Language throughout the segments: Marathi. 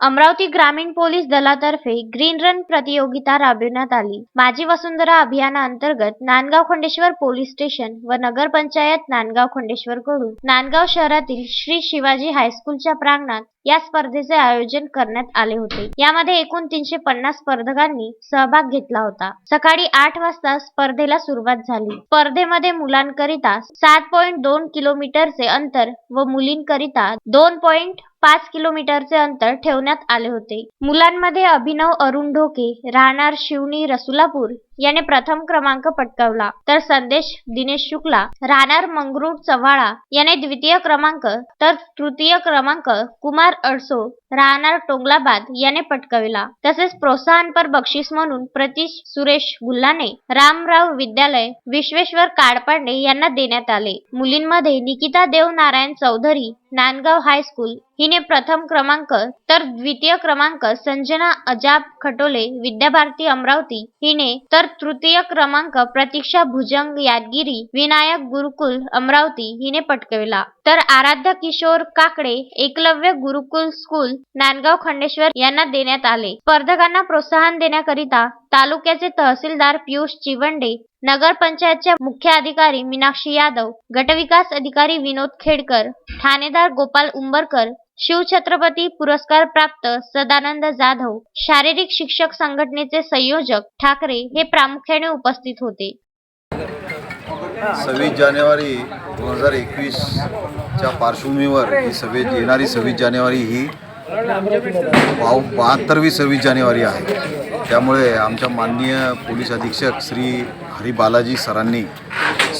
अमरावती ग्रामीण पोलीस दलातर्फे ग्रीन रन प्रतियोगिता राबविण्यात आली. माझी वसुंधरा अभियानाअंतर्गत नांदगाव खंडेश्वर पोलीस स्टेशन व नगरपंचायत नांदगाव खंडेश्वर कडून नांदगाव शहरातील श्री शिवाजी हायस्कूलच्या प्रांगणात या स्पर्धेचे आयोजन करण्यात आले होते. यामध्ये एकूण तीनशे पन्नास स्पर्धकांनी सहभाग घेतला होता. सकाळी आठ वाजता स्पर्धेला सुरुवात झाली. स्पर्धेमध्ये मुलांकरिता सात पॉईंट दोन किलोमीटरचे अंतर व मुलींकरिता दोन पॉईंट पाच किलोमीटरचे अंतर ठेवण्यात आले होते. मुलांमध्ये अभिनव अरुण ढोके राहणार शिवणी रसुलापूर याने प्रथम क्रमांक पटकावला. तर संदेश दिनेश शुक्ला राहणार मंगरूळ चव्हाळा याने द्वितीय क्रमांक तर तृतीय क्रमांक कुमार अडसो राहणार टोंगलाबाद याने पटकाविला. तसेच प्रोत्साहनपर बक्षीस म्हणून प्रतीश सुरेश गुल्हाने रामराव विद्यालय विश्वेश्वर काडपांडे यांना देण्यात आले. मुलींमध्ये निकिता देव नारायण चौधरी नांदगाव हायस्कूल हिने प्रथम क्रमांक तर द्वितीय क्रमांक संजना अजाब खटोले विद्याभारती अमरावती हिने तर तृतीय क्रमांक प्रतीक्षा भुजंग यादगिरी विनायक गुरुकुल अमरावती हिने पटकविला. तर आराध्य किशोर काकडे एकलव्य गुरुकुल स्कूल नांदगाव खंडेश्वर यांना देण्यात आले. स्पर्धकांना प्रोत्साहन देण्याकरिता तालुक्याचे तहसीलदार पियुष चिवंडे नगरपंचायतच्या मुख्य अधिकारी मीनाक्षी यादव गटविकास अधिकारी विनोद खेडकर ठाणेदार गोपाल उंबरकर शिवछत्रपती पुरस्कार प्राप्त सदानंद जाधव शारीरिक शिक्षक संघटनेचे संयोजक ठाकरे हे प्रामुख्याने उपस्थित होते. सव्वीस जानेवारी दोन हजार एकवीसच्या पार्श्वभूमीवर ही सव्वीस येणारी सव्वीस जानेवारी ही बाव बहात्तरवी सव्वीस जानेवारी आहे. त्यामुळे आमच्या माननीय पोलीस अधीक्षक श्री हरी बालाजी सरांनी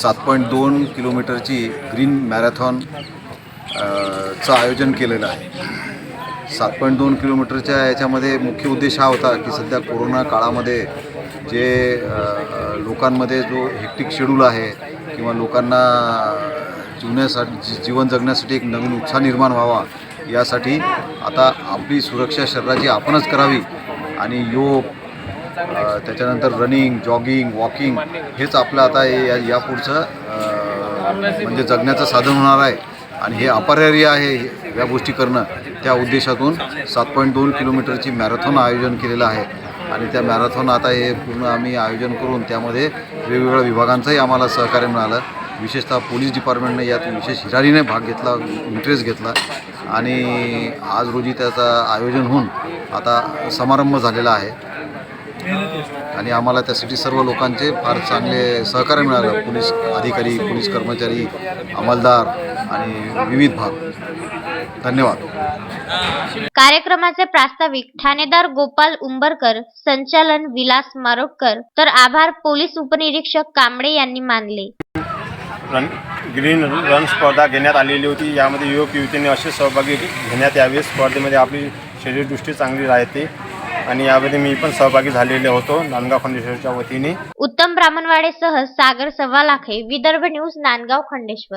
सात पॉईंट दोन किलोमीटरची ग्रीन मॅरेथॉन चं आयोजन केलेलं आहे. सात पॉईंट दोन किलोमीटरच्या याच्यामध्ये मुख्य उद्देश हा होता की सध्या कोरोना काळामध्ये जे लोकांमध्ये जो हेक्टिक शेड्यूल आहे किंवा लोकांना जीवण्यासाठी जी- जीवन जगण्यासाठी एक नवीन उत्साह निर्माण व्हावा यासाठी आता आपली सुरक्षा शरीराची आपणच करावी आणि योग त्याच्यानंतर रनिंग जॉगिंग वॉकिंग हेच आपलं आता हे या यापुढचं म्हणजे जगण्याचं साधन होणार आहे. आणि हे अपरिहार्य आहे या गोष्टी करणं. त्या उद्देशातून सात पॉईंट दोन किलोमीटरची मॅरेथॉन आयोजन केलेलं आहे. आणि त्या मॅरेथॉन आता हे पूर्ण आम्ही आयोजन करून त्यामध्ये वेगवेगळ्या विभागांचंही आम्हाला सहकार्य मिळालं. विशेषतः पोलीस डिपार्टमेंटने यात विशेष हिरारीने भाग घेतला इंटरेस्ट घेतला. आणि आज रोजी त्याचं आयोजन होऊन आता समारंभ झालेला आहे. आणि आम्हाला त्यासाठी सर्व लोकांचे फार चांगले सहकार्य मिळालं. पोलीस अधिकारी पोलीस कर्मचारी अंमलदार आणि विविध भाग. धन्यवाद. कार्यक्रमाचे प्रास्ताविक ठाणेदार गोपाल उंबरकर संचालन विलास मारोटकर तर आभार पोलीस उपनिरीक्षक कांबळे यांनी मानले. रन ग्रीन रन स्पर्धा घेण्यात आलेली होती. यामध्ये युवक युवतींनी असे सहभागी घेण्यात यावे. स्पर्धेमध्ये आपली शरीरदृष्टी चांगली राहते. आणि यामध्ये मी पण सहभागी झालेलो होतो नांदगाव खंडेश्वरच्या वतीने. उत्तम ब्राह्मणवाडेसह सागर सव्वालाखे विदर्भ न्यूज नांदगाव खंडेश्वर.